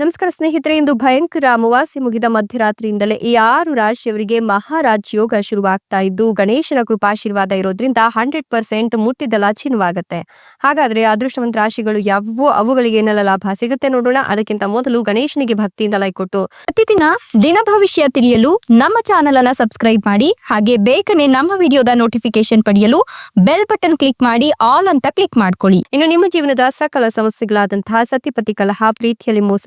ನಮಸ್ಕಾರ ಸ್ನೇಹಿತರೆ, ಇಂದು ಭಯಂಕರ ಅಮಾವಾಸ್ಯೆ ಮುಗಿದ ಮಧ್ಯರಾತ್ರಿಯಿಂದಲೇ ಈ ಆರು ರಾಶಿಯವರಿಗೆ ಮಹಾರಾಜ್ ಯೋಗ ಶುರುವಾಗ್ತಾ ಇದ್ದು, ಗಣೇಶನ ಕೃಪಾಶೀರ್ವಾದ ಇರೋದ್ರಿಂದ ಹಂಡ್ರೆಡ್ ಪರ್ಸೆಂಟ್ ಮುಟ್ಟಿದ್ದೆಲ್ಲ ಚಿನ್ನವಾಗುತ್ತೆ ಹಾಗಾದ್ರೆ ಅದೃಷ್ಟವಂತ ರಾಶಿಗಳು ಯಾವುವು ಅವುಗಳಿಗೆ ಏನೆಲ್ಲ ಲಾಭ ಸಿಗುತ್ತೆ ನೋಡೋಣ. ಅದಕ್ಕಿಂತ ಮೊದಲು ಗಣೇಶನಿಗೆ ಭಕ್ತಿಯಿಂದ ಲೈಕ್ ಕೊಟ್ಟು. ಪ್ರತಿದಿನ ದಿನ ಭವಿಷ್ಯ ತಿಳಿಯಲು ನಮ್ಮ ಚಾನೆಲ್ ಅನ್ನ ಸಬ್ಸ್ಕ್ರೈಬ್ ಮಾಡಿ, ಹಾಗೆ ಬೇಗನೆ ನಮ್ಮ ವಿಡಿಯೋದ ನೋಟಿಫಿಕೇಶನ್ ಪಡೆಯಲು ಬೆಲ್ ಬಟನ್ ಕ್ಲಿಕ್ ಮಾಡಿ, ಆಲ್ ಅಂತ ಕ್ಲಿಕ್ ಮಾಡ್ಕೊಳ್ಳಿ. ಇನ್ನು ನಿಮ್ಮ ಜೀವನದ ಸಕಲ ಸಮಸ್ಯೆಗಳಾದಂತಹ ಸತಿಪತಿ ಕಲಹ, ಪ್ರೀತಿಯಲ್ಲಿ ಮೋಸ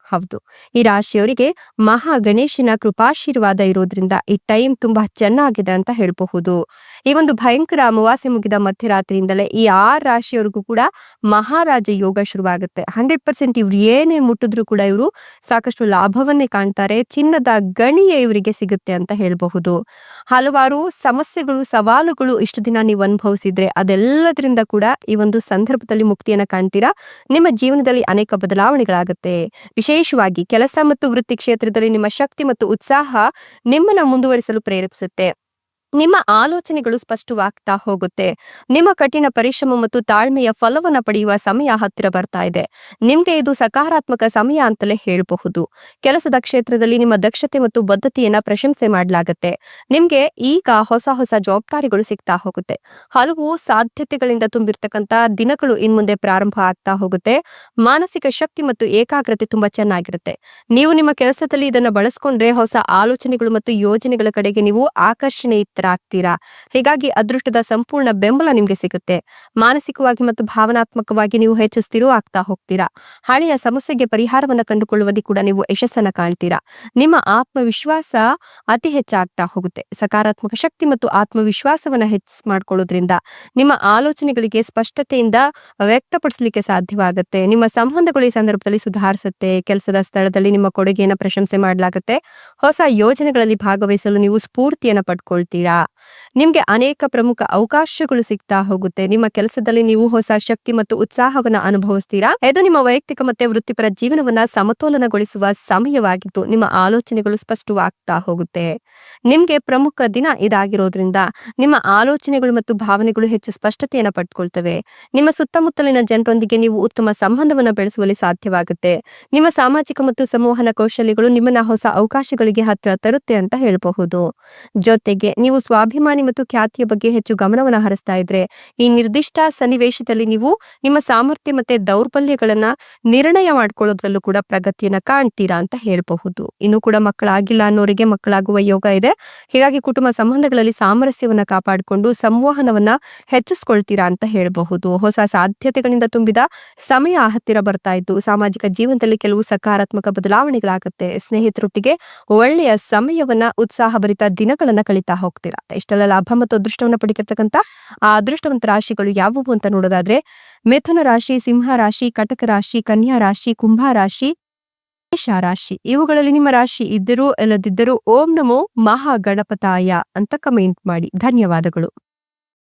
ಹೌದು. ಈ ರಾಶಿಯವರಿಗೆ ಮಹಾ ಗಣೇಶನ ಕೃಪಾಶೀರ್ವಾದ ಇರೋದ್ರಿಂದ ಈ ಟೈಮ್ ತುಂಬಾ ಚೆನ್ನಾಗಿದೆ ಅಂತ ಹೇಳಬಹುದು. ಈ ಒಂದು ಭಯಂಕರ ಅಮಾವಾಸ್ಯೆ ಮುಗಿದ ಮಧ್ಯರಾತ್ರಿಯಿಂದಲೇ ಈ ಆರ್ ರಾಶಿಯವರಿಗೂ ಕೂಡ ಮಹಾರಾಜ ಯೋಗ ಶುರುವಾಗುತ್ತೆ. ಹಂಡ್ರೆಡ್ ಪರ್ಸೆಂಟ್ ಇವ್ರು ಏನೇ ಮುಟ್ಟಿದ್ರು ಕೂಡ ಇವರು ಸಾಕಷ್ಟು ಲಾಭವನ್ನೇ ಕಾಣ್ತಾರೆ, ಚಿನ್ನದ ಗಣಿಯೇ ಇವರಿಗೆ ಸಿಗುತ್ತೆ ಅಂತ ಹೇಳಬಹುದು. ಹಲವಾರು ಸಮಸ್ಯೆಗಳು, ಸವಾಲುಗಳು ಇಷ್ಟು ದಿನ ನೀವು ಅನುಭವಿಸಿದ್ರೆ ಅದೆಲ್ಲದರಿಂದ ಕೂಡ ಈ ಒಂದು ಸಂದರ್ಭದಲ್ಲಿ ಮುಕ್ತಿಯನ್ನ ಕಾಣ್ತೀರಾ? ನಿಮ್ಮ ಜೀವನದಲ್ಲಿ ಅನೇಕ ಬದಲಾವಣೆಗಳಾಗುತ್ತೆ. ವಿಶೇಷವಾಗಿ ಕೆಲಸ ಮತ್ತು ವೃತ್ತಿ ಕ್ಷೇತ್ರದಲ್ಲಿ ನಿಮ್ಮ ಶಕ್ತಿ ಮತ್ತು ಉತ್ಸಾಹ ನಿಮ್ಮನ್ನು ಮುಂದುವರಿಸಲು ಪ್ರೇರೇಪಿಸುತ್ತೆ. ನಿಮ್ಮ ಆಲೋಚನೆಗಳು ಸ್ಪಷ್ಟವಾಗ್ತಾ ಹೋಗುತ್ತೆ. ನಿಮ್ಮ ಕಠಿಣ ಪರಿಶ್ರಮ ಮತ್ತು ತಾಳ್ಮೆಯ ಫಲವನ್ನ ಪಡೆಯುವ ಸಮಯ ಹತ್ತಿರ ಬರ್ತಾ ಇದೆ. ನಿಮ್ಗೆ ಇದು ಸಕಾರಾತ್ಮಕ ಸಮಯ ಅಂತಲೇ ಹೇಳಬಹುದು. ಕೆಲಸದ ಕ್ಷೇತ್ರದಲ್ಲಿ ನಿಮ್ಮ ದಕ್ಷತೆ ಮತ್ತು ಬದ್ಧತೆಯನ್ನ ಪ್ರಶಂಸೆ ಮಾಡಲಾಗುತ್ತೆ. ನಿಮ್ಗೆ ಈಗ ಹೊಸ ಹೊಸ ಜವಾಬ್ದಾರಿಗಳು ಸಿಗ್ತಾ ಹೋಗುತ್ತೆ. ಹಲವು ಸಾಧ್ಯತೆಗಳಿಂದ ತುಂಬಿರ್ತಕ್ಕಂತ ದಿನಗಳು ಇನ್ಮುಂದೆ ಪ್ರಾರಂಭ ಆಗ್ತಾ ಹೋಗುತ್ತೆ. ಮಾನಸಿಕ ಶಕ್ತಿ ಮತ್ತು ಏಕಾಗ್ರತೆ ತುಂಬಾ ಚೆನ್ನಾಗಿರುತ್ತೆ. ನೀವು ನಿಮ್ಮ ಕೆಲಸದಲ್ಲಿ ಇದನ್ನ ಬಳಸ್ಕೊಂಡ್ರೆ ಹೊಸ ಆಲೋಚನೆಗಳು ಮತ್ತು ಯೋಜನೆಗಳ ಕಡೆಗೆ ನೀವು ಆಕರ್ಷಣೆ ಆಗ್ತೀರಾ ಹೀಗಾಗಿ ಅದೃಷ್ಟದ ಸಂಪೂರ್ಣ ಬೆಂಬಲ ನಿಮ್ಗೆ ಸಿಗುತ್ತೆ. ಮಾನಸಿಕವಾಗಿ ಮತ್ತು ಭಾವನಾತ್ಮಕವಾಗಿ ನೀವು ಹೆಚ್ಚು ಸ್ಥಿರ ಆಗ್ತಾ ಹೋಗ್ತೀರಾ. ಹಳೆಯ ಸಮಸ್ಯೆಗೆ ಪರಿಹಾರವನ್ನ ಕಂಡುಕೊಳ್ಳುವಲ್ಲಿ ಕೂಡ ನೀವು ಯಶಸ್ಸನ್ನ ಕಾಣ್ತೀರಾ. ನಿಮ್ಮ ಆತ್ಮವಿಶ್ವಾಸ ಅತಿ ಹೆಚ್ಚಾಗ್ತಾ ಹೋಗುತ್ತೆ. ಸಕಾರಾತ್ಮಕ ಶಕ್ತಿ ಮತ್ತು ಆತ್ಮವಿಶ್ವಾಸವನ್ನ ಹೆಚ್ಚು ಮಾಡ್ಕೊಳ್ಳೋದ್ರಿಂದ ನಿಮ್ಮ ಆಲೋಚನೆಗಳಿಗೆ ಸ್ಪಷ್ಟತೆಯಿಂದ ವ್ಯಕ್ತಪಡಿಸಲಿಕ್ಕೆ ಸಾಧ್ಯವಾಗುತ್ತೆ. ನಿಮ್ಮ ಸಂಬಂಧಗಳು ಈ ಸಂದರ್ಭದಲ್ಲಿ ಸುಧಾರಿಸುತ್ತೆ. ಕೆಲಸದ ಸ್ಥಳದಲ್ಲಿ ನಿಮ್ಮ ಕೊಡುಗೆಯನ್ನು ಪ್ರಶಂಸೆ ಮಾಡಲಾಗುತ್ತೆ. ಹೊಸ ಯೋಜನೆಗಳಲ್ಲಿ ಭಾಗವಹಿಸಲು ನೀವು ಸ್ಫೂರ್ತಿಯನ್ನು ಪಡ್ಕೊಳ್ತೀರಾ. ನಿಮ್ಗೆ ಅನೇಕ ಪ್ರಮುಖ ಅವಕಾಶಗಳು ಸಿಗ್ತಾ ಹೋಗುತ್ತೆ. ನಿಮ್ಮ ಕೆಲಸದಲ್ಲಿ ನೀವು ಹೊಸ ಶಕ್ತಿ ಮತ್ತು ಉತ್ಸಾಹವನ್ನ ಅನುಭವಿಸ್ತೀರಾ? ಇದು ನಿಮ್ಮ ವೈಯಕ್ತಿಕ ಮತ್ತೆ ವೃತ್ತಿಪರ ಜೀವನವನ್ನ ಸಮತೋಲನಗೊಳಿಸುವ ಸಮಯವಾಗಿದ್ದು, ನಿಮ್ಮ ಆಲೋಚನೆಗಳು ಸ್ಪಷ್ಟವಾಗ್ತಾ ಹೋಗುತ್ತೆ. ನಿಮ್ಗೆ ಪ್ರಮುಖ ದಿನ ಇದಾಗಿರೋದ್ರಿಂದ, ನಿಮ್ಮ ಆಲೋಚನೆಗಳು ಮತ್ತು ಭಾವನೆಗಳು ಹೆಚ್ಚು ಸ್ಪಷ್ಟತೆಯನ್ನು ಪಡ್ಕೊಳ್ತವೆ. ನಿಮ್ಮ ಸುತ್ತಮುತ್ತಲಿನ ಜನರೊಂದಿಗೆ ನೀವು ಉತ್ತಮ ಸಂಬಂಧವನ್ನ ಬೆಳೆಸುವಲ್ಲಿ ಸಾಧ್ಯವಾಗುತ್ತೆ. ನಿಮ್ಮ ಸಾಮಾಜಿಕ ಮತ್ತು ಸಂವಹನ ಕೌಶಲ್ಯಗಳು ನಿಮ್ಮನ್ನ ಹೊಸ ಅವಕಾಶಗಳಿಗೆ ಹತ್ರ ತರುತ್ತೆ ಅಂತ ಹೇಳಬಹುದು. ಜೊತೆಗೆ, ನೀವು ಸ್ವಾಭಿಮಾನಿ ಮತ್ತು ಖ್ಯಾತಿಯ ಬಗ್ಗೆ ಹೆಚ್ಚು ಗಮನವನ್ನು ಹರಿಸ್ತಾ ಇದ್ರೆ, ಈ ನಿರ್ದಿಷ್ಟ ಸನ್ನಿವೇಶದಲ್ಲಿ ನೀವು ನಿಮ್ಮ ಸಾಮರ್ಥ್ಯ ಮತ್ತೆ ದೌರ್ಬಲ್ಯಗಳನ್ನ ನಿರ್ಣಯ ಮಾಡ್ಕೊಳ್ಳೋದ್ರಲ್ಲೂ ಕೂಡ ಪ್ರಗತಿಯನ್ನ ಕಾಣ್ತೀರಾ ಅಂತ ಹೇಳಬಹುದು. ಇನ್ನು ಕೂಡ ಮಕ್ಕಳಾಗಿಲ್ಲ ಅನ್ನೋರಿಗೆ ಮಕ್ಕಳಾಗುವ ಯೋಗ ಇದೆ. ಹೀಗಾಗಿ ಕುಟುಂಬ ಸಂಬಂಧಗಳಲ್ಲಿ ಸಾಮರಸ್ಯವನ್ನ ಕಾಪಾಡಿಕೊಂಡು ಸಂವಹನವನ್ನ ಹೆಚ್ಚಿಸ್ಕೊಳ್ತೀರಾ ಅಂತ ಹೇಳಬಹುದು. ಹೊಸ ಸಾಧ್ಯತೆಗಳಿಂದ ತುಂಬಿದ ಸಮಯ ಹತ್ತಿರ ಬರ್ತಾ ಇದ್ದು, ಸಾಮಾಜಿಕ ಜೀವನದಲ್ಲಿ ಕೆಲವು ಸಕಾರಾತ್ಮಕ ಬದಲಾವಣೆಗಳಾಗುತ್ತೆ. ಸ್ನೇಹಿತರೊಟ್ಟಿಗೆ ಒಳ್ಳೆಯ ಸಮಯವನ್ನ, ಉತ್ಸಾಹಭರಿತ ದಿನಗಳನ್ನ ಕಳಿತಾ ಹೋಗ್ತೀರಾ ಇಷ್ಟೆಲ್ಲ ಲಾಭ ಮತ್ತು ಅದೃಷ್ಟವನ್ನ ಪಡಿಕತಕ್ಕಂತ ಆ ಅದೃಷ್ಟವಂತ ರಾಶಿಗಳು ಯಾವುವು ಅಂತ ನೋಡೋದಾದ್ರೆ, ಮಿಥುನ ರಾಶಿ, ಸಿಂಹ ರಾಶಿ, ಕಟಕ ರಾಶಿ, ಕನ್ಯಾ ರಾಶಿ, ಕುಂಭ ರಾಶಿ ರಾಶಿ. ಇವುಗಳಲ್ಲಿ ನಿಮ್ಮ ರಾಶಿ ಇದ್ದರೂ ಇಲ್ಲದಿದ್ದರೂ ಓಂ ನಮೋ ಮಹಾಗಣಪತಾಯ ಅಂತ ಕಮೆಂಟ್ ಮಾಡಿ. ಧನ್ಯವಾದಗಳು.